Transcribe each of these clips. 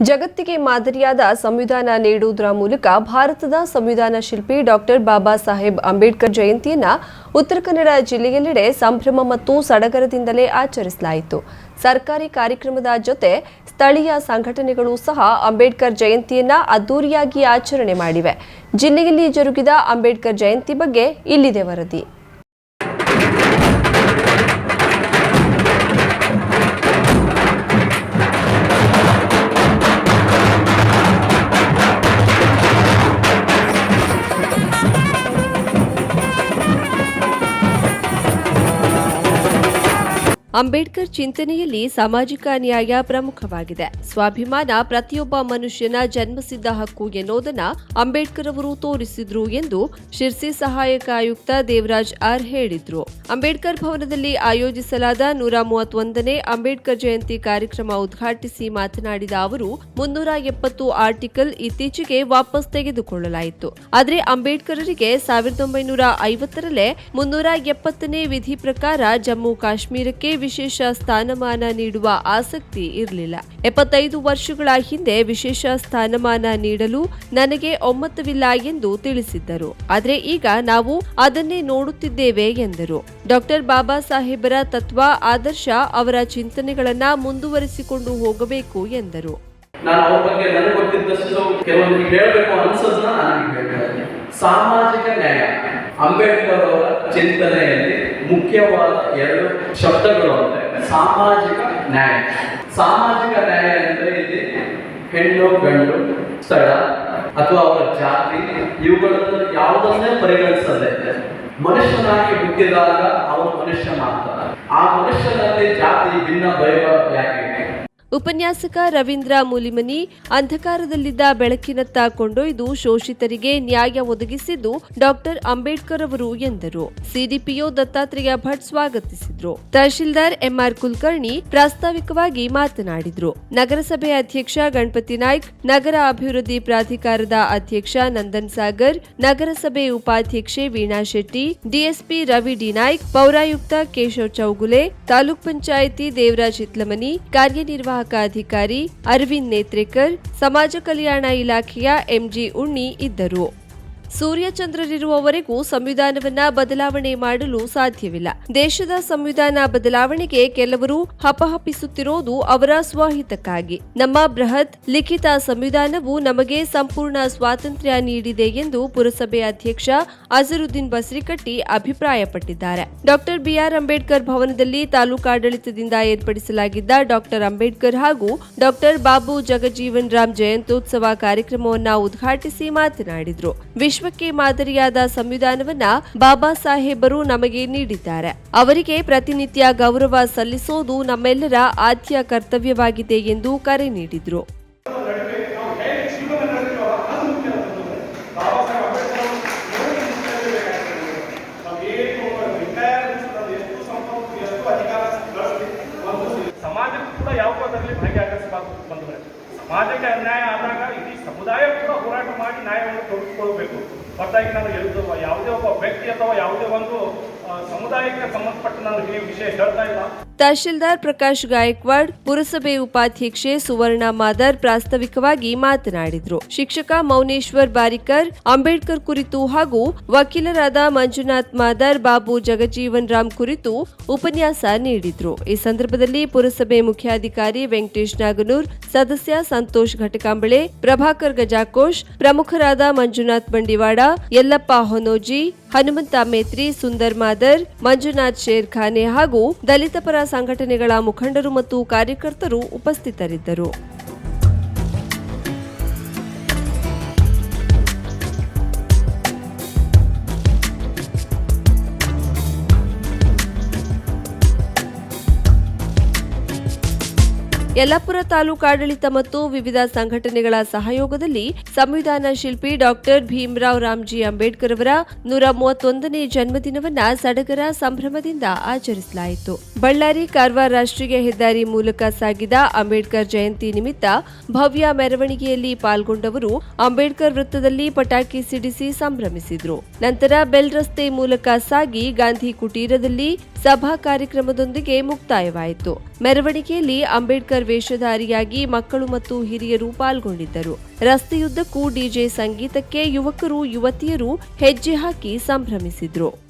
ಜಗತ್ತಿಗೆ ಮಾದರಿಯಾದ ಸಂವಿಧಾನ ನೀಡುವುದರ ಮೂಲಕ ಭಾರತದ ಸಂವಿಧಾನ ಶಿಲ್ಪಿ ಡಾಕ್ಟರ್ ಬಾಬಾ ಸಾಹೇಬ್ ಅಂಬೇಡ್ಕರ್ ಜಯಂತಿಯನ್ನು ಉತ್ತರ ಕನ್ನಡ ಜಿಲ್ಲೆಯಲ್ಲೆಡೆ ಸಂಭ್ರಮ ಮತ್ತು ಸಡಗರದಿಂದಲೇ ಆಚರಿಸಲಾಯಿತು. ಸರ್ಕಾರಿ ಕಾರ್ಯಕ್ರಮದ ಜೊತೆ ಸ್ಥಳೀಯ ಸಂಘಟನೆಗಳು ಸಹ ಅಂಬೇಡ್ಕರ್ ಜಯಂತಿಯನ್ನ ಅದ್ದೂರಿಯಾಗಿ ಆಚರಣೆ ಮಾಡಿವೆ. ಜಿಲ್ಲೆಯಲ್ಲಿ ಜರುಗಿದ ಅಂಬೇಡ್ಕರ್ ಜಯಂತಿ ಬಗ್ಗೆ ಇಲ್ಲಿದೆ ವರದಿ. ಅಂಬೇಡ್ಕರ್ ಚಿಂತನೆಯಲ್ಲಿ ಸಾಮಾಜಿಕ ನ್ಯಾಯ ಪ್ರಮುಖವಾಗಿದೆ. ಸ್ವಾಭಿಮಾನ ಪ್ರತಿಯೊಬ್ಬ ಮನುಷ್ಯನ ಜನ್ಮಸಿದ್ಧ ಹಕ್ಕು ಎನ್ನುವುದನ್ನ ಅಂಬೇಡ್ಕರ್ ಅವರು ತೋರಿಸಿದ್ರು ಎಂದು ಶಿರ್ಸಿ ಸಹಾಯಕ ಆಯುಕ್ತ ದೇವರಾಜ್ ಆರ್ ಹೇಳಿದ್ರು. ಅಂಬೇಡ್ಕರ್ ಭವನದಲ್ಲಿ ಆಯೋಜಿಸಲಾದ ನೂರ ಮೂವತ್ತೊಂದನೇ ಅಂಬೇಡ್ಕರ್ ಜಯಂತಿ ಕಾರ್ಯಕ್ರಮ ಉದ್ಘಾಟಿಸಿ ಮಾತನಾಡಿದ ಅವರು, ಮುನ್ನೂರ ಎಪ್ಪತ್ತು ಆರ್ಟಿಕಲ್ ಇತ್ತೀಚೆಗೆ ವಾಪಸ್ ತೆಗೆದುಕೊಳ್ಳಲಾಯಿತು. ಆದರೆ ಅಂಬೇಡ್ಕರರಿಗೆ ಸಾವಿರದ ಒಂಬೈನೂರ ಐವತ್ತರಲ್ಲೇ ಮುನ್ನೂರ ಎಪ್ಪತ್ತನೇ ವಿಧಿ ಪ್ರಕಾರ ಜಮ್ಮು ಕಾಶ್ಮೀರಕ್ಕೆ ವಿಶೇಷ ಸ್ಥಾನಮಾನ ನೀಡುವ ಆಸಕ್ತಿ ಇರಲಿಲ್ಲ. ಎಪ್ಪತ್ತೈದು ವರ್ಷಗಳ ಹಿಂದೆ ವಿಶೇಷ ಸ್ಥಾನಮಾನ ನೀಡಲು ನನಗೆ ಒಮ್ಮತವಿಲ್ಲ ಎಂದು ತಿಳಿಸಿದ್ದರು. ಆದರೆ ಈಗ ನಾವು ಅದನ್ನೇ ನೋಡುತ್ತಿದ್ದೇವೆ ಎಂದರು. ಡಾಕ್ಟರ್ ಬಾಬಾ ಸಾಹೇಬರ ತತ್ವ, ಆದರ್ಶ ಅವರ ಚಿಂತನೆಗಳನ್ನ ಮುಂದುವರಿಸಿಕೊಂಡು ಹೋಗಬೇಕು ಎಂದರು. ಸಾಮಾಜಿಕ ನ್ಯಾಯ. ಅಂಬೇಡ್ಕರ್ ಅವರ ಚಿಂತನೆಯಲ್ಲಿ ಮುಖ್ಯವಾದ ಎರಡು ಶಬ್ದಗಳು ಅಂದ್ರೆ ಸಾಮಾಜಿಕ ನ್ಯಾಯ. ಸಾಮಾಜಿಕ ನ್ಯಾಯ ಅಂದ್ರೆ ಇಲ್ಲಿ ಹೆಣ್ಣು, ಗಂಡು, ಸ್ಥಳ ಅಥವಾ ಅವರ ಜಾತಿ, ಇವುಗಳನ್ನು ಯಾವುದನ್ನೇ ಪರಿಗಣಿಸದೆ ಮನುಷ್ಯನಾಗಿ ಹುಟ್ಟಿದಾಗ ಅವನು ಮನುಷ್ಯ ಮಾತ್ರ. ಆ ಮನುಷ್ಯನಲ್ಲಿ ಜಾತಿ, ಭಿನ್ನ ಭಯ ಯಾಕೆ ಉಪನ್ಯಾಸಕ ರವೀಂದ್ರ ಮೂಲಿಮನಿ ಅಂಧಕಾರದಲ್ಲಿದ್ದ ಬೆಳಕಿನತ್ತ ಕೊಂಡೊಯ್ದು ಶೋಷಿತರಿಗೆ ನ್ಯಾಯ ಒದಗಿಸಿದ್ದು ಡಾಕ್ಟರ್ ಅಂಬೇಡ್ಕರ್ ಅವರು ಎಂದರು. ಸಿಡಿಪಿಒ ದತ್ತಾತ್ರೇಯ ಭಟ್ ಸ್ವಾಗತಿಸಿದ್ರು. ತಹಶೀಲ್ದಾರ್ ಎಂಆರ್ ಕುಲಕರ್ಣಿ ಪ್ರಾಸ್ತಾವಿಕವಾಗಿ ಮಾತನಾಡಿದ್ರು. ನಗರಸಭೆ ಅಧ್ಯಕ್ಷ ಗಣಪತಿ ನಾಯ್ಕ್, ನಗರ ಅಭಿವೃದ್ಧಿ ಪ್ರಾಧಿಕಾರದ ಅಧ್ಯಕ್ಷ ನಂದನ್ ಸಾಗರ್, ನಗರಸಭೆ ಉಪಾಧ್ಯಕ್ಷೆ ವೀಣಾ ಶೆಟ್ಟಿ, ಡಿಎಸ್ಪಿ ರವಿ ಡಿ ನಾಯ್ಕ್, ಪೌರಾಯುಕ್ತ ಕೇಶವ್ ಚೌಗುಲೆ, ತಾಲೂಕ್ ಪಂಚಾಯಿತಿ ದೇವರಾಜ್ ಇತ್ಲಮನಿ ಕಾರ್ಯನಿರ್ವಾಹಕ ಅಧಿಕಾರಿ ಅರವಿಂದ್ ನೇತ್ರೇಕರ್ ಸಮಾಜ ಕಲ್ಯಾಣ ಇಲಾಖೆಯ ಎಂಜಿ ಉಣ್ಣಿ ಇದ್ದರು. ಸೂರ್ಯಚಂದ್ರರಿರುವವರೆಗೂ ಸಂವಿಧಾನವನ್ನ ಬದಲಾವಣೆ ಮಾಡಲು ಸಾಧ್ಯವಿಲ್ಲ. ದೇಶದ ಸಂವಿಧಾನ ಬದಲಾವಣೆಗೆ ಕೆಲವರು ಹಪಹಪಿಸುತ್ತಿರೋದು ಅವರ ಸ್ವಹಿತಕ್ಕಾಗಿ. ನಮ್ಮ ಬೃಹತ್ ಲಿಖಿತ ಸಂವಿಧಾನವು ನಮಗೆ ಸಂಪೂರ್ಣ ಸ್ವಾತಂತ್ರ್ಯ ನೀಡಿದೆ ಎಂದು ಪುರಸಭೆ ಅಧ್ಯಕ್ಷ ಅಜರುದ್ದೀನ್ ಬಸ್ರಿಕಟ್ಟಿ ಅಭಿಪ್ರಾಯಪಟ್ಟಿದ್ದಾರೆ. ಡಾಕ್ಟರ್ ಬಿಆರ್ ಅಂಬೇಡ್ಕರ್ ಭವನದಲ್ಲಿ ತಾಲೂಕಾಡಳಿತದಿಂದ ಏರ್ಪಡಿಸಲಾಗಿದ್ದ ಡಾಕ್ಟರ್ ಅಂಬೇಡ್ಕರ್ ಹಾಗೂ ಡಾಕ್ಟರ್ ಬಾಬು ಜಗಜೀವನ್ ರಾಮ್ ಜಯಂತ್ಯೋತ್ಸವ ಕಾರ್ಯಕ್ರಮವನ್ನು ಉದ್ಘಾಟಿಸಿ ಮಾತನಾಡಿದ್ರು. ವಿಶ್ವಕ್ಕೆ ಮಾದರಿಯಾದ ಸಂವಿಧಾನವನ್ನ ಬಾಬಾ ಸಾಹೇಬರು ನಮಗೆ ನೀಡಿದ್ದಾರೆ. ಅವರಿಗೆ ಪ್ರತಿನಿತ್ಯ ಗೌರವ ಸಲ್ಲಿಸೋದು ನಮ್ಮೆಲ್ಲರ ಆದ್ಯ ಕರ್ತವ್ಯವಾಗಿದೆ ಎಂದು ಕರೆ ನೀಡಿದ್ರು ನಡುವೆ ನಾವು ಹೇಗೆ ಜೀವನ ನಡೆಸುವ ಅದು ಮುಖ್ಯ ಬಾಬಾ ಸಾಹೇಬ್ ಅಂಬೇಡ್ಕರ್ ಅವರು ಮೂರು ವಿಷಯದಲ್ಲಿ ಬೇಕಾಗ್ತದೆ. ನಾವು ಏನು ರಿಟೈರ್ ಅನಿಸ್ತದೆ, ಎಷ್ಟು ಸಂಪತ್ತು ಎಷ್ಟು ಅಧಿಕಾರ ಗಳಿಸ್ಲಿ, ಒಂದು ಸಮಾಜಕ್ಕೂ ಕೂಡ ಯಾವ ಪದರಲ್ಲಿ ಭಾಗಿಯಾಗಿಸಬಾರ್ದು ಬಂದರೆ ಸಮಾಜಕ್ಕೆ ಅನ್ಯಾಯ ಆದಾಗ ಇಡೀ ಸಮುದಾಯ ಕೂಡ ಹೋರಾಟ ಮಾಡಿ ನ್ಯಾಯವನ್ನು ತೊಡಗಿಸ್ಕೊಳ್ಬೇಕು ಹೊರತಾಗಿ ನಾನು ಎಲ್ಲ ಯಾವುದೇ ಒಬ್ಬ ವ್ಯಕ್ತಿ ಅಥವಾ ಯಾವುದೇ ಒಂದು ಸಮುದಾಯಕ್ಕೆ ಸಂಬಂಧಪಟ್ಟ ನಾನು ಈ ವಿಷಯ ಹೇಳ್ತಾ ಇಲ್ಲ. ತಹಶೀಲ್ದಾರ್ ಪ್ರಕಾಶ್ ಗಾಯಕ್ವಾಡ್ ಪುರಸಭೆ ಉಪಾಧ್ಯಕ್ಷೆ ಸುವರ್ಣ ಮಾದರ್ ಪ್ರಾಸ್ತಾವಿಕವಾಗಿ ಮಾತನಾಡಿದರು. ಶಿಕ್ಷಕ ಮೌನೇಶ್ವರ್ ಬಾರಿಕರ್, ಅಂಬೇಡ್ಕರ್ ಕುರಿತು ಹಾಗೂ ವಕೀಲರಾದ ಮಂಜುನಾಥ್ ಮಾದರ್, ಬಾಬು ಜಗಜೀವನ್ ರಾಮ್ ಕುರಿತು ಉಪನ್ಯಾಸ ನೀಡಿದರು. ಈ ಸಂದರ್ಭದಲ್ಲಿ ಪುರಸಭೆ ಮುಖ್ಯಾಧಿಕಾರಿ ವೆಂಕಟೇಶ್ ನಾಗನೂರ್, ಸದಸ್ಯ ಸಂತೋಷ್ ಘಟಕಾಂಬಳೆ, ಪ್ರಭಾಕರ್ ಗಜಾಕೋಶ್, ಪ್ರಮುಖರಾದ ಮಂಜುನಾಥ್ ಬಂಡಿವಾಡ, ಯಲ್ಲಪ್ಪ ಹೊನೋಜಿ ಹನುಮಂತ ಮೇತ್ರಿ ಸುಂದರ್ ಮಾದರ್ ಮಂಜುನಾಥ್ ಶೇರ್ಖಾನೆ ಹಾಗೂ ದಲಿತ ಪರ ಸಂಘಟನೆಗಳ ಮುಖಂಡರು ಮತ್ತು ಕಾರ್ಯಕರ್ತರು ಉಪಸ್ಥಿತರಿದ್ದರು. ಯಲ್ಲಾಪುರ ತಾಲೂಕಾಡಳಿತ ಮತ್ತು ವಿವಿಧ ಸಂಘಟನೆಗಳ ಸಹಯೋಗದಲ್ಲಿ ಸಂವಿಧಾನ ಶಿಲ್ಪಿ ಡಾಕ್ಟರ್ ಭೀಮರಾವ್ ರಾಮ್ಜಿ ಅಂಬೇಡ್ಕರ್ ಅವರ ನೂರ ಮೂವತ್ತೊಂದನೇ ಜನ್ಮದಿನವನ್ನ ಸಡಗರ ಸಂಭ್ರಮದಿಂದ ಆಚರಿಸಲಾಯಿತು. ಬಳ್ಳಾರಿ ಕಾರವಾರ ರಾಷ್ಟ್ರೀಯ ಹೆದ್ದಾರಿ ಮೂಲಕ ಸಾಗಿದ ಅಂಬೇಡ್ಕರ್ ಜಯಂತಿ ನಿಮಿತ್ತ ಭವ್ಯ ಮೆರವಣಿಗೆಯಲ್ಲಿ ಪಾಲ್ಗೊಂಡವರು ಅಂಬೇಡ್ಕರ್ ವೃತ್ತದಲ್ಲಿ ಪಟಾಕಿ ಸಿಡಿಸಿ ಸಂಭ್ರಮಿಸಿದ್ರು. ನಂತರ ಬೆಲ್ ರಸ್ತೆ ಮೂಲಕ ಸಾಗಿ ಗಾಂಧಿ ಕುಟೀರದಲ್ಲಿ ಸಭಾ ಕಾರ್ಯಕ್ರಮದೊಂದಿಗೆ ಮುಕ್ತಾಯವಾಯಿತು. ಮೆರವಣಿಗೆಯಲ್ಲಿ ಅಂಬೇಡ್ಕರ್ ವೇಷಧಾರಿಯಾಗಿ ಮಕ್ಕಳು ಮತ್ತು ಹಿರಿಯರು ಪಾಲ್ಗೊಂಡಿದ್ದರು. ರಸ್ತೆಯುದ್ದಕ್ಕೂ ಡಿಜೆ ಸಂಗೀತಕ್ಕೆ ಯುವಕರು, ಯುವತಿಯರು ಹೆಜ್ಜೆ ಹಾಕಿ ಸಂಭ್ರಮಿಸಿದ್ರು.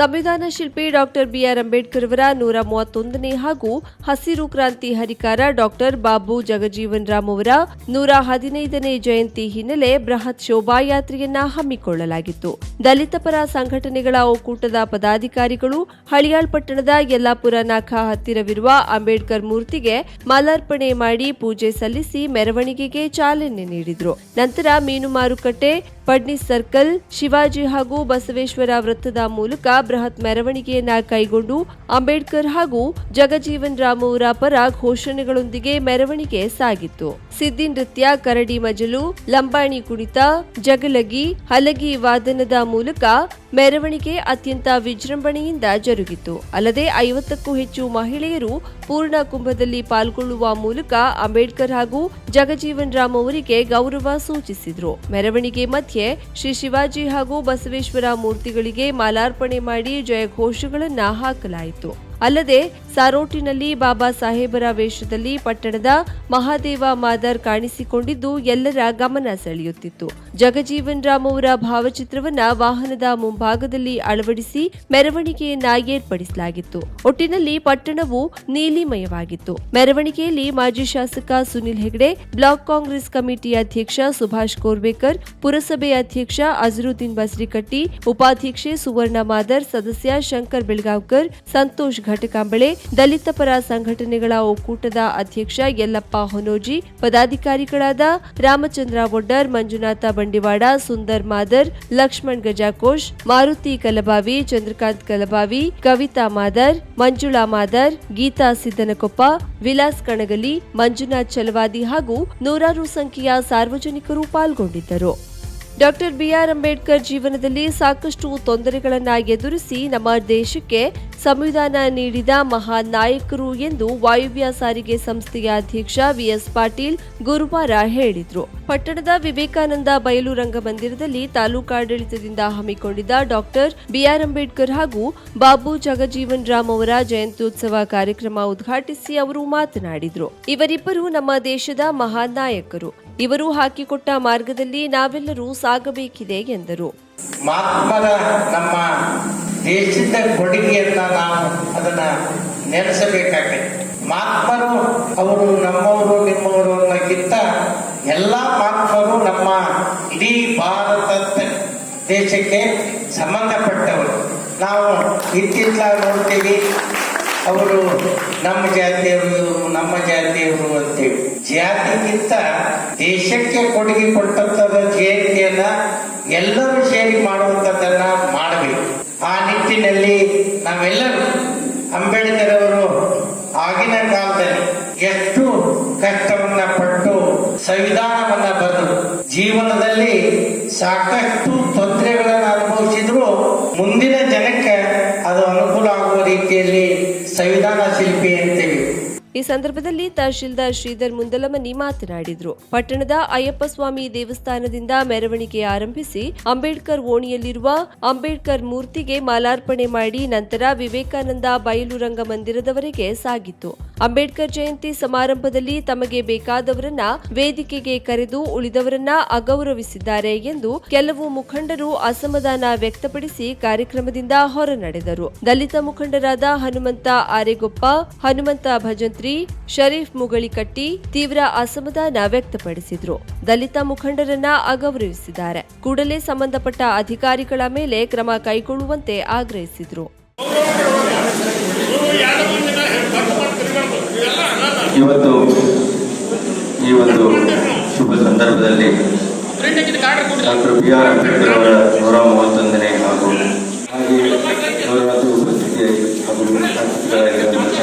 ಸಂವಿಧಾನ ಶಿಲ್ಪಿ ಡಾಕ್ಟರ್ ಬಿಆರ್ ಅಂಬೇಡ್ಕರ್ ಅವರ ನೂರ ಮೂವತ್ತೊಂದನೇ ಹಾಗೂ ಹಸಿರು ಕ್ರಾಂತಿ ಹರಿಕಾರ ಡಾಕ್ಟರ್ ಬಾಬು ಜಗಜೀವನ್ ರಾಮ್ ಅವರ ನೂರ ಹದಿನೈದನೇ ಜಯಂತಿ ಹಿನ್ನೆಲೆ ಬೃಹತ್ ಶೋಭಾಯಾತ್ರೆಯನ್ನ ಹಮ್ಮಿಕೊಳ್ಳಲಾಗಿತ್ತು. ದಲಿತ ಪರ ಸಂಘಟನೆಗಳ ಒಕ್ಕೂಟದ ಪದಾಧಿಕಾರಿಗಳು ಹಳಿಯಾಳ್ ಪಟ್ಟಣದ ಯಲ್ಲಾಪುರ ನಾಖ ಹತ್ತಿರವಿರುವ ಅಂಬೇಡ್ಕರ್ ಮೂರ್ತಿಗೆ ಮಾಲಾರ್ಪಣೆ ಮಾಡಿ ಪೂಜೆ ಸಲ್ಲಿಸಿ ಮೆರವಣಿಗೆಗೆ ಚಾಲನೆ ನೀಡಿದರು. ನಂತರ ಮೀನು ಮಾರುಕಟ್ಟೆ ಪಡ್ನಿ ಸರ್ಕಲ್, ಶಿವಾಜಿ ಹಾಗೂ ಬಸವೇಶ್ವರ ವೃತ್ತದ ಮೂಲಕ ಬೃಹತ್ ಮೆರವಣಿಗೆಯನ್ನ ಕೈಗೊಂಡು ಅಂಬೇಡ್ಕರ್ ಹಾಗೂ ಜಗಜೀವನ್ ರಾಮ್ ಅವರ ಪರ ಘೋಷಣೆಗಳೊಂದಿಗೆ ಮೆರವಣಿಗೆ ಸಾಗಿತ್ತು. ಸಿದ್ದಿ ನೃತ್ಯ, ಕರಡಿ ಮಜಲು, ಲಂಬಾಣಿ ಕುಣಿತ ಜಗಲಗಿ ಹಲಗಿ ವಾದನದ ಮೂಲಕ ಮೆರವಣಿಗೆ ಅತ್ಯಂತ ವಿಜೃಂಭಣೆಯಿಂದ ಜರುಗಿತು. ಅಲ್ಲದೆ ಐವತ್ತಕ್ಕೂ ಹೆಚ್ಚು ಮಹಿಳೆಯರು ಪೂರ್ಣ ಕುಂಭದಲ್ಲಿ ಪಾಲ್ಗೊಳ್ಳುವ ಮೂಲಕ ಅಂಬೇಡ್ಕರ್ ಹಾಗೂ ಜಗಜೀವನ್ ರಾಮ್ ಅವರಿಗೆ ಗೌರವ ಸೂಚಿಸಿದರು. ಮೆರವಣಿಗೆ ಮಧ್ಯೆ ಶ್ರೀ ಶಿವಾಜಿ ಹಾಗೂ ಬಸವೇಶ್ವರ ಮೂರ್ತಿಗಳಿಗೆ ಮಾಲಾರ್ಪಣೆ ಮಾಡಿ ಜಯಘೋಷಗಳನ್ನು ಹಾಕಲಾಯಿತು. ಅಲ್ಲದೆ ಸಾರೋಟಿನಲ್ಲಿ ಬಾಬಾ ಸಾಹೇಬರ ವೇಷದಲ್ಲಿ ಪಟ್ಟಣದ ಮಹಾದೇವ ಮಾದರ್ ಕಾಣಿಸಿಕೊಂಡಿದ್ದು ಎಲ್ಲರ ಗಮನ ಸೆಳೆಯುತ್ತಿತ್ತು. ಜಗಜೀವನ್ ರಾಮ್ ಅವರ ಭಾವಚಿತ್ರವನ್ನ ವಾಹನದ ಮುಂಭಾಗದಲ್ಲಿ ಅಳವಡಿಸಿ ಮೆರವಣಿಗೆಯನ್ನ ಏರ್ಪಡಿಸಲಾಗಿತ್ತು ಒಟ್ಟಿನಲ್ಲಿ ಪಟ್ಟಣವು ನೀಲಿಮಯವಾಗಿತ್ತು. ಮೆರವಣಿಗೆಯಲ್ಲಿ ಮಾಜಿ ಶಾಸಕ ಸುನಿಲ್ ಹೆಗ್ಡೆ, ಬ್ಲಾಕ್ ಕಾಂಗ್ರೆಸ್ ಕಮಿಟಿ ಅಧ್ಯಕ್ಷ ಸುಭಾಷ್ ಕೋರ್ಬೇಕರ್ ಪುರಸಭೆ ಅಧ್ಯಕ್ಷ ಅಜರುದ್ದೀನ್ ಬಸ್ರಿಕಟ್ಟಿ, ಉಪಾಧ್ಯಕ್ಷೆ ಸುವರ್ಣ ಮಾದರ್, ಸದಸ್ಯ ಶಂಕರ್ ಬೆಳಗಾವ್ಕರ್, ಸಂತೋಷ್ ಘಟಕಾಂಬಳೆ ದಲಿತ ಪರ ಸಂಘಟನೆಗಳ ಒಕ್ಕೂಟದ ಅಧ್ಯಕ್ಷ ಯಲ್ಲಪ್ಪ ಹೊನೋಜಿ, ಪದಾಧಿಕಾರಿಗಳಾದ ರಾಮಚಂದ್ರ ಒಡ್ಡರ್ ಮಂಜುನಾಥ ಬಂಡಿವಾಡ, ಸುಂದರ್ ಮಾದರ್, ಲಕ್ಷ್ಮಣ್ ಗಜಾಕೋಶ್, ಮಾರುತಿ ಕಲಬಾವಿ, ಚಂದ್ರಕಾಂತ್ ಕಲಬಾವಿ, ಕವಿತಾ ಮಾದರ್, ಮಂಜುಳಾ ಮಾದರ್, ಗೀತಾ ಸಿದ್ದನಕೊಪ್ಪ, ವಿಲಾಸ್ ಕಣಗಲಿ, ಮಂಜುನಾಥ್ ಚಲವಾದಿ ಹಾಗೂ ನೂರಾರು ಸಂಖ್ಯೆಯ ಸಾರ್ವಜನಿಕರು ಪಾಲ್ಗೊಂಡಿದ್ದರು. ಡಾಕ್ಟರ್ ಬಿಆರ್ ಅಂಬೇಡ್ಕರ್ ಜೀವನದಲ್ಲಿ ಸಾಕಷ್ಟು ತೊಂದರೆಗಳನ್ನು ಎದುರಿಸಿ ನಮ್ಮ ದೇಶಕ್ಕೆ ಸಂವಿಧಾನ ನೀಡಿದ ಮಹಾನ್ ನಾಯಕರು ಎಂದು ವಾಯುವ್ಯ ಸಾರಿಗೆ ಸಂಸ್ಥೆಯ ಅಧ್ಯಕ್ಷ ವಿಎಸ್ ಪಾಟೀಲ್ ಗುರುವಾರ ಹೇಳಿದರು. ಪಟ್ಟಣದ ವಿವೇಕಾನಂದ ಬಯಲು ರಂಗಮಂದಿರದಲ್ಲಿ ತಾಲೂಕಾಡಳಿತದಿಂದ ಹಮ್ಮಿಕೊಂಡಿದ್ದ ಡಾಕ್ಟರ್ ಬಿಆರ್ ಅಂಬೇಡ್ಕರ್ ಹಾಗೂ ಬಾಬು ಜಗಜೀವನ್ ರಾಮ್ ಅವರ ಜಯಂತ್ಯುತ್ಸವ ಕಾರ್ಯಕ್ರಮ ಉದ್ಘಾಟಿಸಿ ಅವರು ಮಾತನಾಡಿದರು. ಇವರಿಬ್ಬರು ನಮ್ಮ ದೇಶದ ಮಹಾನ್ ನಾಯಕರು. ಇವರು ಹಾಕಿಕೊಟ್ಟ ಮಾರ್ಗದಲ್ಲಿ ನಾವೆಲ್ಲರೂ ಸಾಗಬೇಕಿದೆ ಎಂದರು. ಮಹಾತ್ಮರ ನಮ್ಮ ದೇಶದ ಕೊಡುಗೆಯನ್ನ ನಾವು ಅದನ್ನ ನೆನೆಸಬೇಕಾಗತ್ತೆ ಮಹಾತ್ಮರು ಅವರು ನಮ್ಮವರು, ನಿಮ್ಮವರು ಅನ್ನೋಕ್ಕಿಂತ ಎಲ್ಲ ಮಹಾತ್ಮರು ನಮ್ಮ ಇಡೀ ಭಾರತ ದೇಶಕ್ಕೆ ಸಂಬಂಧಪಟ್ಟವರು. ನಾವು ಇತ್ತಿತ್ತಲಾಗ ನೋಡ್ತೀವಿ. ಅವರು ನಮ್ಮ ಜಾತಿಯವರು ನಮ್ಮ ಜಾತಿಯವರು ಅಂತೇಳಿ. ಜಾತಿಗಿಂತ ದೇಶಕ್ಕೆ ಕೊಡುಗೆ ಕೊಟ್ಟಂತದ ಜಯಂತಿಯನ್ನ ಎಲ್ಲರೂ ಸೇರಿ ಮಾಡುವಂಥದ್ದನ್ನ ಮಾಡಬೇಕು. ಆ ನಿಟ್ಟಿನಲ್ಲಿ ನಾವೆಲ್ಲರೂ ಅಂಬೇಡ್ಕರ್ ಅವರು ಆಗಿನ ಕಾಲದಲ್ಲಿ ಎಷ್ಟು ಕಷ್ಟವನ್ನ ಪಟ್ಟು ಸಂವಿಧಾನವನ್ನ ಬರೆದು ಜೀವನದಲ್ಲಿ ಸಾಕಷ್ಟು ತೊಂದರೆಗಳನ್ನು ರೀತಿಯಲ್ಲಿ ಸಂವಿಧಾನ ಶಿಲ್ಪಿ ಅಂತೇಳಿ ಈ ಸಂದರ್ಭದಲ್ಲಿ ತಹಶೀಲ್ದಾರ್ ಶ್ರೀಧರ್ ಮುಂದಲಮನಿ ಮಾತನಾಡಿದರು. ಪಟ್ಟಣದ ಅಯ್ಯಪ್ಪ ಸ್ವಾಮಿ ದೇವಸ್ಥಾನದಿಂದ ಮೆರವಣಿಗೆ ಆರಂಭಿಸಿ ಅಂಬೇಡ್ಕರ್ ಓಣಿಯಲ್ಲಿರುವ ಅಂಬೇಡ್ಕರ್ ಮೂರ್ತಿಗೆ ಮಾಲಾರ್ಪಣೆ ಮಾಡಿ ನಂತರ ವಿವೇಕಾನಂದ ಬಯಲು ರಂಗ ಮಂದಿರದವರೆಗೆ ಸಾಗಿತು ಅಂಬೇಡ್ಕರ್ ಜಯಂತಿ ಸಮಾರಂಭದಲ್ಲಿ ತಮಗೆ ಬೇಕಾದವರನ್ನ ವೇದಿಕೆಗೆ ಕರೆದು ಉಳಿದವರನ್ನ ಅಗೌರವಿಸಿದ್ದಾರೆ ಎಂದು ಕೆಲವು ಮುಖಂಡರು ಅಸಮಾಧಾನ ವ್ಯಕ್ತಪಡಿಸಿ ಕಾರ್ಯಕ್ರಮದಿಂದ ಹೊರನಡೆದರು. ದಲಿತ ಮುಖಂಡರಾದ ಹನುಮಂತ ಆರೆಗೊಪ್ಪ, ಹನುಮಂತ ಭಜಂತ್ರಿ ಶರೀಫ್ ಮುಗಳಿಕಟ್ಟಿ ತೀವ್ರ ಅಸಮಾಧಾನ ವ್ಯಕ್ತಪಡಿಸಿದ್ರು. ದಲಿತ ಮುಖಂಡರನ್ನ ಅಗೌರವಿಸಿದ್ದಾರೆ. ಕೂಡಲೇ ಸಂಬಂಧಪಟ್ಟ ಅಧಿಕಾರಿಗಳ ಮೇಲೆ ಕ್ರಮ ಕೈಗೊಳ್ಳುವಂತೆ ಆಗ್ರಹಿಸಿದ್ರು. ಇವತ್ತು ಈ ಒಂದು ಶುಭ ಸಂದರ್ಭದಲ್ಲಿ ಡಾಕ್ಟರ್ ಬಿ ಆರ್ ಅಂಬೇಡ್ಕರ್ ಅವರ ನೂರ ಮೂವತ್ತೊಂದನೇ ಹಾಗೂ ಹಾಗೆ ಗೌರವಾದ ಉಪಸ್ಥಿತಿ ಹಾಗೂ ಶಾಸಕರಾಗಿರುವಂಥ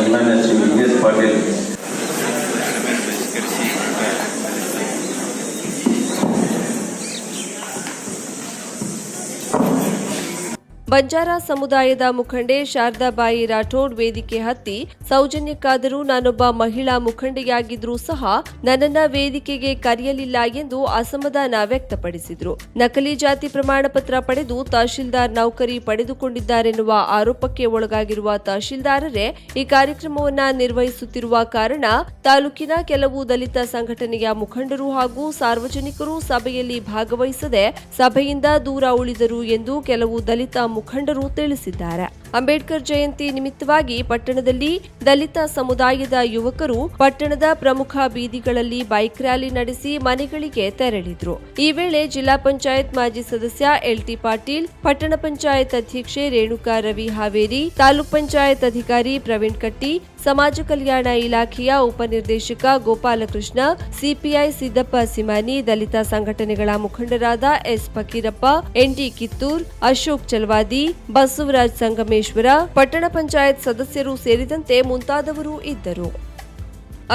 ಬಂಜಾರ ಸಮುದಾಯದ ಮುಖಂಡೆ ಶಾರದಾಬಾಯಿ ರಾಠೋಡ್ ವೇದಿಕೆ ಹತ್ತಿ, ಸೌಜನ್ಯಕ್ಕಾದರೂ ನಾನೊಬ್ಬ ಮಹಿಳಾ ಮುಖಂಡೆಯಾಗಿದ್ರೂ ಸಹ ನನ್ನನ್ನ ವೇದಿಕೆಗೆ ಕರೆಯಲಿಲ್ಲ ಎಂದು ಅಸಮಾಧಾನ ವ್ಯಕ್ತಪಡಿಸಿದ್ರು. ನಕಲಿ ಜಾತಿ ಪ್ರಮಾಣ ಪತ್ರ ಪಡೆದು ತಹಶೀಲ್ದಾರ್ ನೌಕರಿ ಪಡೆದುಕೊಂಡಿದ್ದಾರೆನ್ನುವ ಆರೋಪಕ್ಕೆ ಒಳಗಾಗಿರುವ ತಹಶೀಲ್ದಾರರೇ, ಈ ಕಾರ್ಯಕ್ರಮವನ್ನ ನಿರ್ವಹಿಸುತ್ತಿರುವ ಕಾರಣ ತಾಲೂಕಿನ ಕೆಲವು ದಲಿತ ಸಂಘಟನೆಯ ಮುಖಂಡರು ಹಾಗೂ ಸಾರ್ವಜನಿಕರು ಸಭೆಯಲ್ಲಿ ಭಾಗವಹಿಸದೆ ಸಭೆಯಿಂದ ದೂರ ಉಳಿದರು ಎಂದು ಕೆಲವು ದಲಿತ ಮುಖಂಡರು ತಿಳಿಸಿದ್ದಾರೆ. ಅಂಬೇಡ್ಕರ್ ಜಯಂತಿ ನಿಮಿತ್ತವಾಗಿ ಪಟ್ಟಣದಲ್ಲಿ ದಲಿತ ಸಮುದಾಯದ ಯುವಕರು ಪಟ್ಟಣದ ಪ್ರಮುಖ ಬೀದಿಗಳಲ್ಲಿ ಬೈಕ್ ರ್ಯಾಲಿ ನಡೆಸಿ ಮನೆಗಳಿಗೆ ತೆರಳಿದ್ರು. ಈ ವೇಳೆ ಜಿಲ್ಲಾ ಪಂಚಾಯತ್ ಮಾಜಿ ಸದಸ್ಯ ಎಲ್ಟಿ ಪಾಟೀಲ್, ಪಟ್ಟಣ ಪಂಚಾಯತ್ ಅಧ್ಯಕ್ಷೆ ರೇಣುಕಾ ರವಿ ಹಾವೇರಿ, ತಾಲೂಕ್ ಪಂಚಾಯತ್ ಅಧಿಕಾರಿ ಪ್ರವೀಣ್ ಕಟ್ಟಿ, ಸಮಾಜ ಕಲ್ಯಾಣ ಇಲಾಖೆಯ ಉಪನಿರ್ದೇಶಕ ಗೋಪಾಲಕೃಷ್ಣ, ಸಿಪಿಐ ಸಿದ್ದಪ್ಪ ಸಿಮಾನಿ, ದಲಿತ ಸಂಘಟನೆಗಳ ಮುಖಂಡರಾದ ಎಸ್ ಫಕೀರಪ್ಪ, ಎನ್ಟಿ ಕಿತ್ತೂರ್, ಅಶೋಕ್ ಚಲವಾದಿ, ಬಸವರಾಜ್ ಸಂಗಮೇಶ್ವರ ಪಟ್ಟಣ ಪಂಚಾಯತ್ ಸದಸ್ಯರು ಸೇರಿದಂತೆ ಮುಂತಾದವರು ಇದ್ದರು.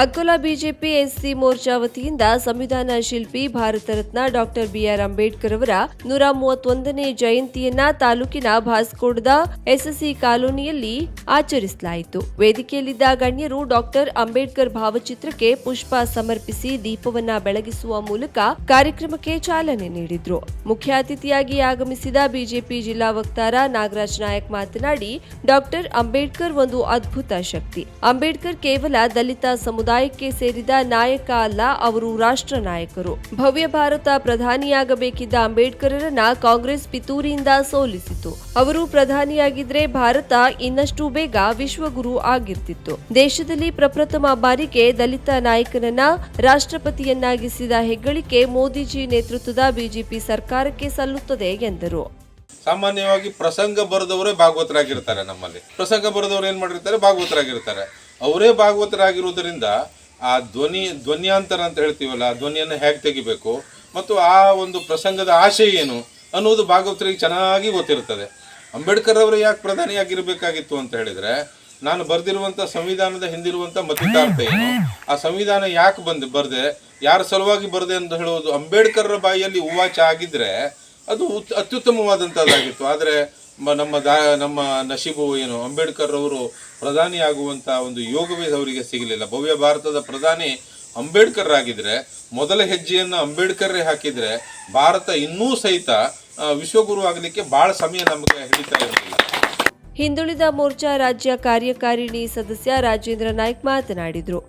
ಅಕೋಲಾ ಬಿಜೆಪಿ ಎಸ್ಸಿ ಮೋರ್ಚಾ ವತಿಯಿಂದ ಸಂವಿಧಾನ ಶಿಲ್ಪಿ ಭಾರತ ರತ್ನ ಡಾಕ್ಟರ್ ಬಿಆರ್ ಅಂಬೇಡ್ಕರ್ ಅವರ ನೂರ ಮೂವತ್ತೊಂದನೇ ಜಯಂತಿಯನ್ನ ತಾಲೂಕಿನ ಭಾಸ್ಕೋಡದ ಎಸ್ಎಸ್ಸಿ ಕಾಲೋನಿಯಲ್ಲಿ ಆಚರಿಸಲಾಯಿತು. ವೇದಿಕೆಯಲ್ಲಿದ್ದ ಗಣ್ಯರು ಡಾಕ್ಟರ್ ಅಂಬೇಡ್ಕರ್ ಭಾವಚಿತ್ರಕ್ಕೆ ಪುಷ್ಪ ಸಮರ್ಪಿಸಿ ದೀಪವನ್ನ ಬೆಳಗಿಸುವ ಮೂಲಕ ಕಾರ್ಯಕ್ರಮಕ್ಕೆ ಚಾಲನೆ ನೀಡಿದ್ರು. ಮುಖ್ಯ ಅತಿಥಿಯಾಗಿ ಆಗಮಿಸಿದ ಬಿಜೆಪಿ ಜಿಲ್ಲಾ ವಕ್ತಾರ ನಾಗರಾಜ್ ನಾಯಕ್ ಮಾತನಾಡಿ, ಡಾಕ್ಟರ್ ಅಂಬೇಡ್ಕರ್ ಒಂದು ಅದ್ಭುತ ಶಕ್ತಿ. ಅಂಬೇಡ್ಕರ್ ಕೇವಲ ದಲಿತ ಸಮುದಾಯಕ್ಕೆ ಸೇರಿದ ನಾಯಕ ಅಲ್ಲ, ಅವರು ರಾಷ್ಟ್ರ ನಾಯಕರು. ಭವ್ಯ ಭಾರತ ಪ್ರಧಾನಿಯಾಗಬೇಕಿದ್ದ ಅಂಬೇಡ್ಕರರನ್ನ ಕಾಂಗ್ರೆಸ್ ಪಿತೂರಿಯಿಂದ ಸೋಲಿಸಿತು. ಅವರು ಪ್ರಧಾನಿಯಾಗಿದ್ರೆ ಭಾರತ ಇನ್ನಷ್ಟು ಬೇಗ ವಿಶ್ವಗುರು ಆಗಿರ್ತಿತ್ತು. ದೇಶದಲ್ಲಿ ಪ್ರಪ್ರಥಮ ಬಾರಿಗೆ ದಲಿತ ನಾಯಕನನ್ನ ರಾಷ್ಟ್ರಪತಿಯನ್ನಾಗಿಸಿದ ಹೆಗ್ಗಳಿಕೆ ಮೋದಿಜಿ ನೇತೃತ್ವದ ಬಿಜೆಪಿ ಸರ್ಕಾರಕ್ಕೆ ಸಲ್ಲುತ್ತದೆ ಎಂದರು. ಸಾಮಾನ್ಯವಾಗಿ ಪ್ರಸಂಗ ಬರೆದವರೇ ಭಾಗವತರಾಗಿರ್ತಾರೆ ನಮ್ಮಲ್ಲಿ. ಪ್ರಸಂಗ ಬರೆದವರು ಏನ್ ಮಾಡಿರ್ತಾರೆ? ಭಾಗವತರಾಗಿರ್ತಾರೆ. ಅವರೇ ಭಾಗವತರಾಗಿರುವುದರಿಂದ ಆ ಧ್ವನಿ, ಧ್ವನ್ಯಾಂತರ ಅಂತ ಹೇಳ್ತೀವಲ್ಲ, ಆ ಧ್ವನಿಯನ್ನು ಹೇಗೆ ತೆಗಿಬೇಕು ಮತ್ತು ಆ ಒಂದು ಪ್ರಸಂಗದ ಆಶಯ ಏನು ಅನ್ನೋದು ಭಾಗವತರಿಗೆ ಚೆನ್ನಾಗಿ ಗೊತ್ತಿರ್ತದೆ ಅಂಬೇಡ್ಕರ್ ಅವರು ಯಾಕೆ ಪ್ರಧಾನಿಯಾಗಿರಬೇಕಾಗಿತ್ತು ಅಂತ ಹೇಳಿದರೆ, ನಾನು ಬರೆದಿರುವಂಥ ಸಂವಿಧಾನದ ಹಿಂದಿರುವಂಥ ಮತದಾರ್ಥ ಏನು, ಆ ಸಂವಿಧಾನ ಯಾಕೆ ಬಂದು, ಬರದೆ, ಯಾರ ಸಲುವಾಗಿ ಬರದೆ ಅಂತ ಹೇಳುವುದು ಅಂಬೇಡ್ಕರ್ರ ಬಾಯಿಯಲ್ಲಿ ಹೂವಾಚ ಆಗಿದ್ರೆ ಅದು ಉತ್- ಅತ್ಯುತ್ತಮವಾದಂಥದ್ದಾಗಿತ್ತು. ಆದರೆ ನಮ್ಮ ದಾ, ನಮ್ಮ ನಶೀಬು ಏನು ಅಂಬೇಡ್ಕರ್ ಅವರು ಪ್ರಧಾನಿ ಆಗುವಂಥ ಒಂದು ಯೋಗವೇ ಅವರಿಗೆ ಸಿಗಲಿಲ್ಲ. ಭವ್ಯ ಭಾರತದ ಪ್ರಧಾನಿ ಅಂಬೇಡ್ಕರ್ ಆಗಿದ್ರೆ ಮೊದಲ ಹೆಜ್ಜೆಯನ್ನು ಅಂಬೇಡ್ಕರ್ರೇ ಹಾಕಿದ್ರೆ ಭಾರತ ಇನ್ನೂ ಸಹಿತ ವಿಶ್ವಗುರು ಆಗಲಿಕ್ಕೆ ಬಹಳ ಸಮಯ ನಮಗೆ ಹಿಡಿತಾ ಇರಲಿಲ್ಲ. ಹಿಂದುಳಿದ ಮೋರ್ಚಾ ರಾಜ್ಯ ಕಾರ್ಯಕಾರಿಣಿ ಸದಸ್ಯ ರಾಜೇಂದ್ರ ನಾಯ್ಕ್ ಮಾತನಾಡಿದರು.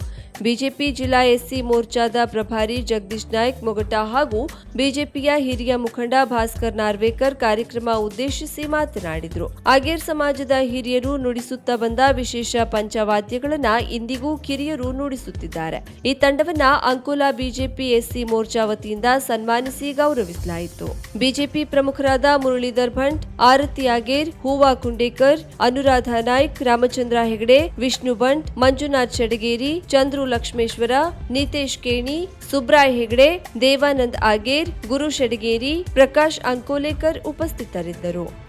ಬಿಜೆಪಿ ಜಿಲ್ಲಾ ಎಸ್ಸಿ ಮೋರ್ಚಾದ ಪ್ರಭಾರಿ ಜಗದೀಶ್ ನಾಯ್ಕ್ ಮೊಗಟ ಹಾಗೂ ಬಿಜೆಪಿಯ ಹಿರಿಯ ಮುಖಂಡ ಭಾಸ್ಕರ್ ನಾರ್ವೇಕರ್ ಕಾರ್ಯಕ್ರಮ ಉದ್ದೇಶಿಸಿ ಮಾತನಾಡಿದರು. ಆಗೇರ್ ಸಮಾಜದ ಹಿರಿಯರು ನುಡಿಸುತ್ತಾ ಬಂದ ವಿಶೇಷ ಪಂಚವಾದ್ಯಗಳನ್ನು ಇಂದಿಗೂ ಕಿರಿಯರು ನುಡಿಸುತ್ತಿದ್ದಾರೆ. ಈ ತಂಡವನ್ನ ಅಂಕೋಲಾ ಬಿಜೆಪಿ ಎಸ್ಸಿ ಮೋರ್ಚಾ ವತಿಯಿಂದ ಸನ್ಮಾನಿಸಿ ಗೌರವಿಸಲಾಯಿತು. ಬಿಜೆಪಿ ಪ್ರಮುಖರಾದ ಮುರಳೀಧರ್ ಭಂಟ್, ಆರತಿ ಆಗೇರ್ ಹೂವಾ ಕುಂಡೇಕರ್, ಅನುರಾಧ ನಾಯ್ಕ್, ರಾಮಚಂದ್ರ ಹೆಗಡೆ, ವಿಷ್ಣು ಭಟ್, ಮಂಜುನಾಥ್ ಚಡಗೇರಿ ಚಂದ್ರು ಲಕ್ಷ್ಮೇಶ್ವರ ನಿತೇಶ್ ಕೇಣಿ ಸುಬ್ರಾಯ್ ಹೆಗ್ಡೆ ದೇವಾನಂದ್ ಆಗೇರ್ ಗುರು ಶೆಡಗೇರಿ ಪ್ರಕಾಶ್ ಅಂಕೋಲೇಕರ್ ಉಪಸ್ಥಿತರಿದ್ದರು.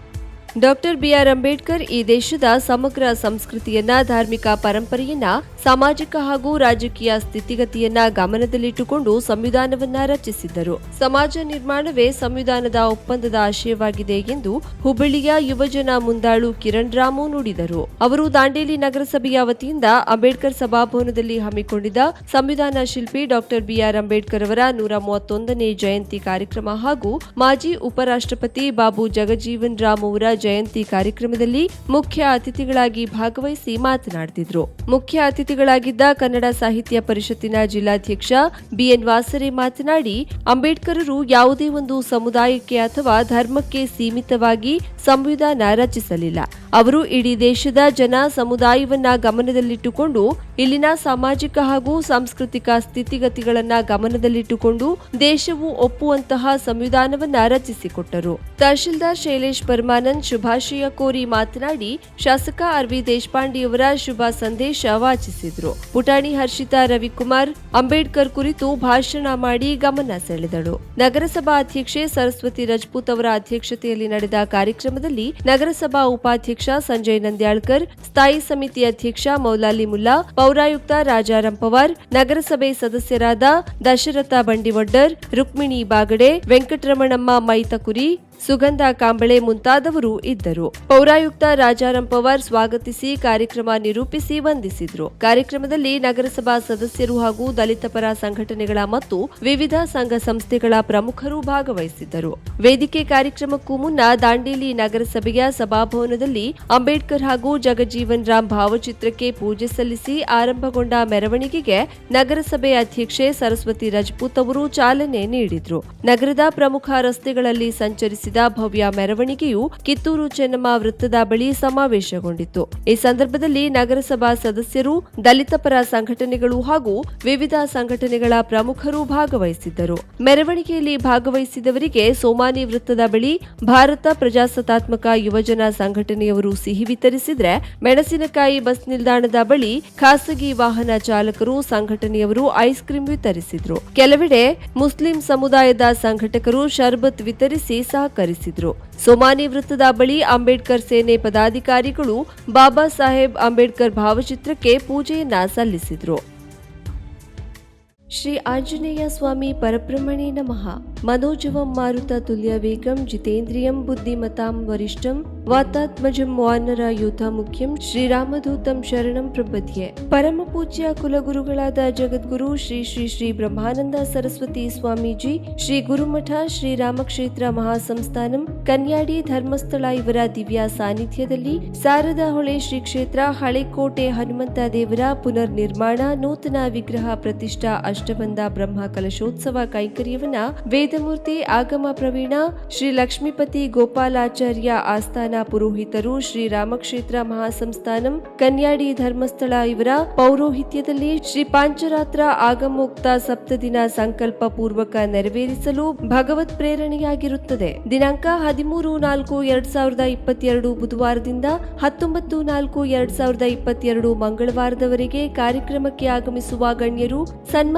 ಡಾಕ್ಟರ್ ಬಿಆರ್ ಅಂಬೇಡ್ಕರ್ ಈ ದೇಶದ ಸಮಗ್ರ ಸಂಸ್ಕೃತಿಯನ್ನ, ಧಾರ್ಮಿಕ ಪರಂಪರೆಯನ್ನ, ಸಾಮಾಜಿಕ ಹಾಗೂ ರಾಜಕೀಯ ಸ್ಥಿತಿಗತಿಯನ್ನ ಗಮನದಲ್ಲಿಟ್ಟುಕೊಂಡು ಸಂವಿಧಾನವನ್ನ ರಚಿಸಿದ್ದರು. ಸಮಾಜ ನಿರ್ಮಾಣವೇ ಸಂವಿಧಾನದ ಒಪ್ಪಂದದ ಆಶಯವಾಗಿದೆ ಎಂದು ಹುಬ್ಬಳ್ಳಿಯ ಯುವಜನ ಮುಂದಾಳು ಕಿರಣ್ ರಾಮು ನುಡಿದರು. ಅವರು ದಾಂಡೇಲಿ ನಗರಸಭೆಯ ವತಿಯಿಂದ ಅಂಬೇಡ್ಕರ್ ಸಭಾಭವನದಲ್ಲಿ ಹಮ್ಮಿಕೊಂಡಿದ್ದ ಸಂವಿಧಾನ ಶಿಲ್ಪಿ ಡಾಕ್ಟರ್ ಬಿಆರ್ ಅಂಬೇಡ್ಕರ್ ಅವರ ನೂರ ಮೂವತ್ತೊಂದನೇ ಜಯಂತಿ ಕಾರ್ಯಕ್ರಮ ಹಾಗೂ ಮಾಜಿ ಉಪರಾಷ್ಟ್ರಪತಿ ಬಾಬು ಜಗಜೀವನ್ ರಾಮ್ ಅವರ ಜಯಂತಿ ಕಾರ್ಯಕ್ರಮದಲ್ಲಿ ಮುಖ್ಯ ಅತಿಥಿಗಳಾಗಿ ಭಾಗವಹಿಸಿ ಮಾತನಾಡುತ್ತಿದ್ದರು ಮುಖ್ಯ ಅತಿಥಿಗಳಾಗಿದ್ದ ಕನ್ನಡ ಸಾಹಿತ್ಯ ಪರಿಷತ್ತಿನ ಜಿಲ್ಲಾಧ್ಯಕ್ಷ ಬಿಎನ್ ವಾಸರೆ ಮಾತನಾಡಿ, ಅಂಬೇಡ್ಕರರು ಯಾವುದೇ ಒಂದು ಸಮುದಾಯಕ್ಕೆ ಅಥವಾ ಧರ್ಮಕ್ಕೆ ಸೀಮಿತವಾಗಿ ಸಂವಿಧಾನ ರಚಿಸಲಿಲ್ಲ. ಅವರು ಇಡೀ ದೇಶದ ಜನ ಸಮುದಾಯವನ್ನ ಗಮನದಲ್ಲಿಟ್ಟುಕೊಂಡು, ಇಲ್ಲಿನ ಸಾಮಾಜಿಕ ಹಾಗೂ ಸಾಂಸ್ಕೃತಿಕ ಸ್ಥಿತಿಗತಿಗಳನ್ನ ಗಮನದಲ್ಲಿಟ್ಟುಕೊಂಡು ದೇಶವು ಒಪ್ಪುವಂತಹ ಸಂವಿಧಾನವನ್ನ ರಚಿಸಿಕೊಟ್ಟರು. ತಹಶೀಲ್ದಾರ್ ಶೈಲೇಶ್ ಪರಮಾನಂದ್ ಶುಭಾಶಯ ಕೋರಿ ಮಾತನಾಡಿ ಶಾಸಕ ಆರ್ ವಿ ದೇಶಪಾಂಡೆಯವರ ಶುಭ ಸಂದೇಶ ವಾಚಿಸಿದರು. ಪುಟಾಣಿ ಹರ್ಷಿತಾ ರವಿಕುಮಾರ್ ಅಂಬೇಡ್ಕರ್ ಕುರಿತು ಭಾಷಣ ಮಾಡಿ ಗಮನ ಸೆಳೆದಳು. ನಗರಸಭಾ ಅಧ್ಯಕ್ಷೆ ಸರಸ್ವತಿ ರಜಪೂತ್ ಅವರ ಅಧ್ಯಕ್ಷತೆಯಲ್ಲಿ ನಡೆದ ಕಾರ್ಯಕ್ರಮದಲ್ಲಿ ನಗರಸಭಾ ಉಪಾಧ್ಯಕ್ಷ ಸಂಜಯ್ ನಂದ್ಯಾಳ್ಕರ್, ಸ್ಥಾಯಿ ಸಮಿತಿ ಅಧ್ಯಕ್ಷ ಮೌಲಾಲಿ ಮುಲ್ಲಾ, ಪೌರಾಯುಕ್ತ ರಾಜಾರಾಮ್ ಪವಾರ್, ನಗರಸಭೆ ಸದಸ್ಯರಾದ ದಶರಥ ಬಂಡಿವಡ್ಡರ್, ರುಕ್ಮಿಣಿ ಬಾಗಡೆ, ವೆಂಕಟರಮಣಮ್ಮ ಮೈತಕುರಿ ಸುಗಂಧ ಕಾಂಬಳೆ ಮುಂತಾದವರು ಇದ್ದರು. ಪೌರಾಯುಕ್ತ ರಾಜಾರಾಮ್ ಪವಾರ್ ಸ್ವಾಗತಿಸಿ ಕಾರ್ಯಕ್ರಮ ನಿರೂಪಿಸಿ ವಂದಿಸಿದ್ರು. ಕಾರ್ಯಕ್ರಮದಲ್ಲಿ ನಗರಸಭಾ ಸದಸ್ಯರು ಹಾಗೂ ದಲಿತ ಪರ ಸಂಘಟನೆಗಳ ಮತ್ತು ವಿವಿಧ ಸಂಘ ಸಂಸ್ಥೆಗಳ ಪ್ರಮುಖರು ಭಾಗವಹಿಸಿದ್ದರು. ವೇದಿಕೆ ಕಾರ್ಯಕ್ರಮಕ್ಕೂ ಮುನ್ನ ದಾಂಡೇಲಿ ನಗರಸಭೆಯ ಸಭಾಭವನದಲ್ಲಿ ಅಂಬೇಡ್ಕರ್ ಹಾಗೂ ಜಗಜೀವನ್ ರಾಮ್ ಭಾವಚಿತ್ರಕ್ಕೆ ಪೂಜೆ ಸಲ್ಲಿಸಿ ಆರಂಭಗೊಂಡ ಮೆರವಣಿಗೆಗೆ ನಗರಸಭೆ ಅಧ್ಯಕ್ಷೆ ಸರಸ್ವತಿ ರಜಪೂತ್ ಅವರು ಚಾಲನೆ ನೀಡಿದ್ರು. ನಗರದ ಪ್ರಮುಖ ರಸ್ತೆಗಳಲ್ಲಿ ಸಂಚರಿಸಿದ ಭವ್ಯ ಮೆರವಣಿಗೆಯು ಕಿತ್ತೂರು ಚೆನ್ನಮ್ಮ ವೃತ್ತದ ಬಳಿ ಸಮಾವೇಶಗೊಂಡಿತು ಈ ಸಂದರ್ಭದಲ್ಲಿ ನಗರಸಭಾ ಸದಸ್ಯರು ದಲಿತ ಪರ ಸಂಘಟನೆಗಳು ಹಾಗೂ ವಿವಿಧ ಸಂಘಟನೆಗಳ ಪ್ರಮುಖರು ಭಾಗವಹಿಸಿದ್ದರು. ಮೆರವಣಿಗೆಯಲ್ಲಿ ಭಾಗವಹಿಸಿದವರಿಗೆ ಸೋಮಾನಿ ವೃತ್ತದ ಬಳಿ ಭಾರತ ಪ್ರಜಾಸತ್ತಾತ್ಮಕ ಯುವಜನ ಸಂಘಟನೆಯವರು ಸಿಹಿ ವಿತರಿಸಿದ್ರೆ, ಮೆಣಸಿನಕಾಯಿ ಬಸ್ ನಿಲ್ದಾಣದ ಬಳಿ ಖಾಸಗಿ ವಾಹನ ಚಾಲಕರು, ಸಂಘಟನೆಯವರು ಐಸ್ ಕ್ರೀಂ ವಿತರಿಸಿದ್ರು. ಕೆಲವೆಡೆ ಮುಸ್ಲಿಂ ಸಮುದಾಯದ ಸಂಘಟಕರು ಶರ್ಬತ್ ವಿತರಿಸಿ ಸಹಕರಿಸಿದ್ರು ಸೋಮಾನಿ ವೃತ್ತದ ಬಳಿ ಅಂಬೇಡ್ಕರ್ ಸೇನೆ ಪದಾಧಿಕಾರಿಗಳು ಬಾಬಾ ಸಾಹೇಬ್ ಅಂಬೇಡ್ಕರ್ ಭಾವಚಿತ್ರಕ್ಕೆ ಪೂಜೆಯನ್ನ ಸಲ್ಲಿಸಿದ್ರು. ಶ್ರೀ ಆಂಜನೇಯ ಸ್ವಾಮಿ ಪರಬ್ರಹ್ಮಣೇ ನಮಃ. ಮನೋಜವಂ ಮಾರುತ ತುಲ್ಯ ವೇಗಂ ಜಿತೇಂದ್ರಿಯಂ ಬುದ್ಧಿಮತಾಂ ವರಿಷ್ಠಂ ವಾತಾತ್ಮಜಂ ವಾನರ ಯೂಥ ಮುಖ್ಯಂ ಶ್ರೀರಾಮಧೂತಂ ಶರಣಂ ಪ್ರಪದ್ಯೆ ಪರಮ ಪೂಜ್ಯ ಕುಲಗುರುಗಳಾದ ಜಗದ್ಗುರು ಶ್ರೀ ಶ್ರೀ ಶ್ರೀ ಬ್ರಹ್ಮಾನಂದ ಸರಸ್ವತಿ ಸ್ವಾಮೀಜಿ, ಶ್ರೀ ಗುರುಮಠ ಶ್ರೀ ರಾಮಕ್ಷೇತ್ರ ಮಹಾಸಂಸ್ಥಾನಂ, ಕನ್ಯಾಡಿ ಧರ್ಮಸ್ಥಳ ಇವರ ದಿವ್ಯ ಸಾನ್ನಿಧ್ಯದಲ್ಲಿ ಸಾರದ ಹೊಳೆ ಶ್ರೀ ಕ್ಷೇತ್ರ, ಹಳೆಕೋಟೆ ಹನುಮಂತ ದೇವರ ಪುನರ್ ನಿರ್ಮಾಣ ನೂತನ ವಿಗ್ರಹ ಪ್ರತಿಷ್ಠಾ ಅಷ್ಟಬಂಧ ಬ್ರಹ್ಮ ಕಲಶೋತ್ಸವ ಕೈಂಕರ್ಯವನ್ನ ವೇದಮೂರ್ತಿ ಆಗಮ ಪ್ರವೀಣ ಶ್ರೀ ಲಕ್ಷ್ಮೀಪತಿ ಗೋಪಾಲಾಚಾರ್ಯ ಆಸ್ಥಾನ ಪುರೋಹಿತರು ಶ್ರೀ ರಾಮಕ್ಷೇತ್ರ ಮಹಾಸಂಸ್ಥಾನಂ ಕನ್ಯಾಡಿ ಧರ್ಮಸ್ಥಳ ಇವರ ಪೌರೋಹಿತ್ಯದಲ್ಲಿ ಶ್ರೀ ಪಾಂಚರಾತ್ರ ಆಗಮೋಕ್ತ ಸಪ್ತದಿನ ಸಂಕಲ್ಪ ಪೂರ್ವಕ ನೆರವೇರಿಸಲು ಭಗವತ್ ಪ್ರೇರಣೆಯಾಗಿರುತ್ತದೆ. ದಿನಾಂಕ ಹದಿಮೂರು ನಾಲ್ಕು ಎರಡ್ ಸಾವಿರದ ಇಪ್ಪತ್ತೆರಡು ಬುಧವಾರದಿಂದ ಹತ್ತೊಂಬತ್ತು ನಾಲ್ಕು ಎರಡ್ ಸಾವಿರದ ಇಪ್ಪತ್ತೆರಡು ಮಂಗಳವಾರದವರೆಗೆ ಕಾರ್ಯಕ್ರಮಕ್ಕೆ ಆಗಮಿಸುವ ಗಣ್ಯರು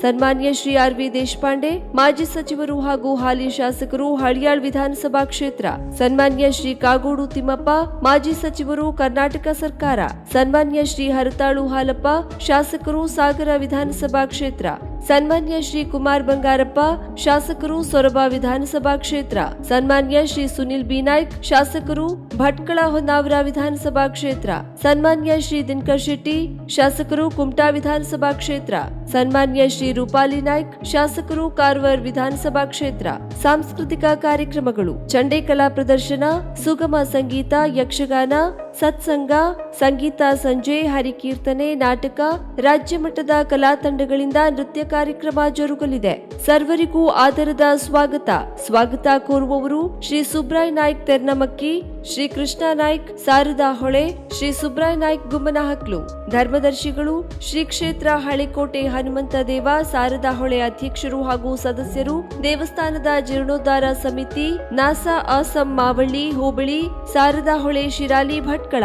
ಸನ್ಮಾನ್ಯ ಶ್ರೀ ಆರ್ ವಿ ದೇಶಪಾಂಡೆ, ಮಾಜಿ ಸಚಿವರು ಹಾಗೂ ಹಾಲಿ ಶಾಸಕರು ಹಳಿಯಾಳ್ ವಿಧಾನಸಭಾ ಕ್ಷೇತ್ರ. ಸನ್ಮಾನ್ಯ ಶ್ರೀ ಕಾಗೋಡು ತಿಮ್ಮಪ್ಪ, ಮಾಜಿ ಸಚಿವರು ಕರ್ನಾಟಕ ಸರ್ಕಾರ. ಸನ್ಮಾನ್ಯ ಶ್ರೀ ಹರತಾಳು ಹಾಲಪ್ಪ, ಶಾಸಕರು ಸಾಗರ ವಿಧಾನಸಭಾ ಕ್ಷೇತ್ರ. ಸನ್ಮಾನ್ಯ ಶ್ರೀ ಕುಮಾರ್ ಬಂಗಾರಪ್ಪ, ಶಾಸಕರು ಸೊರಬ ವಿಧಾನಸಭಾ ಕ್ಷೇತ್ರ. ಸನ್ಮಾನ್ಯ ಶ್ರೀ ಸುನಿಲ್ ಬಿ. ನಾಯ್ಕ್, ಶಾಸಕರು ಭಟ್ಕಳ ಹೊನ್ನಾವರ ವಿಧಾನಸಭಾ ಕ್ಷೇತ್ರ. ಸನ್ಮಾನ್ಯ ಶ್ರೀ ದಿನಕರ್ ಶೆಟ್ಟಿ, ಶಾಸಕರು ಕುಮಟಾ ವಿಧಾನಸಭಾ ಕ್ಷೇತ್ರ. ಸನ್ಮಾನ್ಯ ಶ್ರೀ ರೂಪಾಲಿ ನಾಯ್ಕ್, ಶಾಸಕರು ಕಾರವಾರ ವಿಧಾನಸಭಾ ಕ್ಷೇತ್ರ. ಸಾಂಸ್ಕೃತಿಕ ಕಾರ್ಯಕ್ರಮಗಳು ಚಂಡೆ ಕಲಾ ಪ್ರದರ್ಶನ, ಸುಗಮ ಸಂಗೀತ, ಯಕ್ಷಗಾನ ಸತ್ಸಂಗ, ಸಂಗೀತ, ಸಂಜೆ, ಹರಿಕೀರ್ತನೆ, ನಾಟಕ, ರಾಜ್ಯ ಮಟ್ಟದ ಕಲಾ ತಂಡಗಳಿಂದ ನೃತ್ಯ ಕಾರ್ಯಕ್ರಮ ಜರುಗಲಿದೆ. ಸರ್ವರಿಗೂ ಆದರದ ಸ್ವಾಗತ. ಸ್ವಾಗತ ಕೋರುವವರು ಶ್ರೀ ಸುಬ್ರಾಯ್ ನಾಯ್ಕ್ ತೆರ್ನಮಕ್ಕಿ, ಶ್ರೀ ಕೃಷ್ಣ ನಾಯ್ಕ್, ಸಾರದಾ ಹೊಳೆ, ಶ್ರೀ ಸುಬ್ರಾಯ್ ನಾಯ್ಕ್ ಗುಮ್ಮನಹಕ್ಲು. ಧರ್ಮದರ್ಶಿಗಳು, ಶ್ರೀ ಕ್ಷೇತ್ರ ಹಳೆಕೋಟೆ ಹನುಮಂತ ದೇವ, ಸಾರದಾ ಹೊಳೆ ಅಧ್ಯಕ್ಷರು ಹಾಗೂ ಸದಸ್ಯರು, ದೇವಸ್ಥಾನದ ಜೀರ್ಣೋದ್ಧಾರ ಸಮಿತಿ, ನಾಸಾ ಅಸಂ ಮಾವಳ್ಳಿ, ಹೋಬಳಿ, ಸಾರದಾ ಹೊಳೆ ಶಿರಾಲಿ ಭಟ್ಕಳ